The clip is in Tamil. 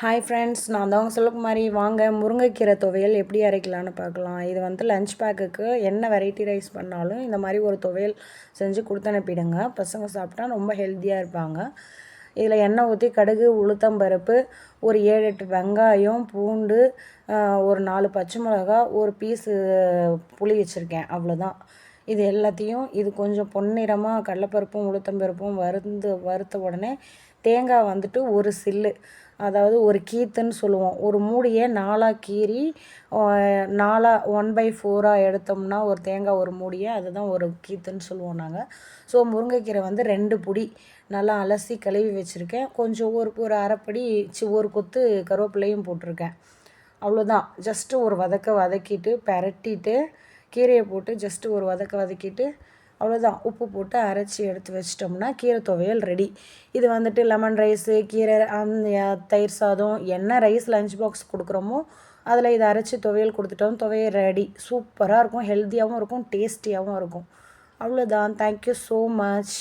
ஹாய் ஃப்ரெண்ட்ஸ் நான் தான் செல்வகுமாரி வாங்க முருங்கைக்கீரை துவையல் எப்படி அரைக்கலான்னு பார்க்கலாம். இது வந்து லஞ்ச் பேக்குக்கு என்ன வெரைட்டி ரைஸ் பண்ணாலும் இந்த மாதிரி ஒரு துவையல் செஞ்சு கொடுத்து அனுப்பிடுங்க பசங்க சாப்பிட்டா ரொம்ப ஹெல்த்தியாக இருப்பாங்க. இதில் எண்ணெய் ஊற்றி கடுகு உளுத்தம்பருப்பு ஒரு ஏழு எட்டு வெங்காயம் பூண்டு ஒரு நாலு பச்சை மிளகா ஒரு பீஸு புளி வச்சுருக்கேன். அவ்வளோதான் இது எல்லாத்தையும் இது கொஞ்சம் பொன்னிறமாக கடலப்பருப்பும் உளுத்தம்பருப்பும் வறுந்து வறுத்த உடனே தேங்காய் வந்துட்டு ஒரு சில்லு. அதாவது ஒரு கீத்துன்னு சொல்லுவோம். ஒரு மூடியை நாலாக கீறி நாலாக ஒன் பை ஃபோராக எடுத்தோம்னா ஒரு தேங்காய் ஒரு மூடியை அதுதான் ஒரு கீத்துன்னு சொல்லுவோம் நாங்கள் ஸோ முருங்கைக்கீரை வந்து ரெண்டு பொடி நல்லா அலசி கழுவி வச்சுருக்கேன். கொஞ்சம் ஒரு ஒரு அரைப்படி சி ஒரு கொத்து கருவேப்பிலையும் போட்டிருக்கேன். அவ்வளோதான் ஜஸ்ட்டு ஒரு வதக்க வதக்கிட்டு பரட்டிட்டு கீரையை போட்டு ஜஸ்ட்டு ஒரு வதக்க வதக்கிட்டு அவ்வளோதான் உப்பு போட்டு அரைச்சி எடுத்து வச்சிட்டோம்னா கீரை துவையல் ரெடி இது வந்துட்டு லெமன் ரைஸு கீரை அந்த தயிர் சாதம் என்ன ரைஸ் லஞ்ச் பாக்ஸ் கொடுக்குறோமோ அதில் இதை அரைச்சி துவையல் கொடுத்துட்டோம். துவையல் ரெடி சூப்பராக இருக்கும். ஹெல்த்தியாகவும் இருக்கும் டேஸ்டியாகவும் இருக்கும். அவ்வளோதான் தேங்க்யூ ஸோ மச்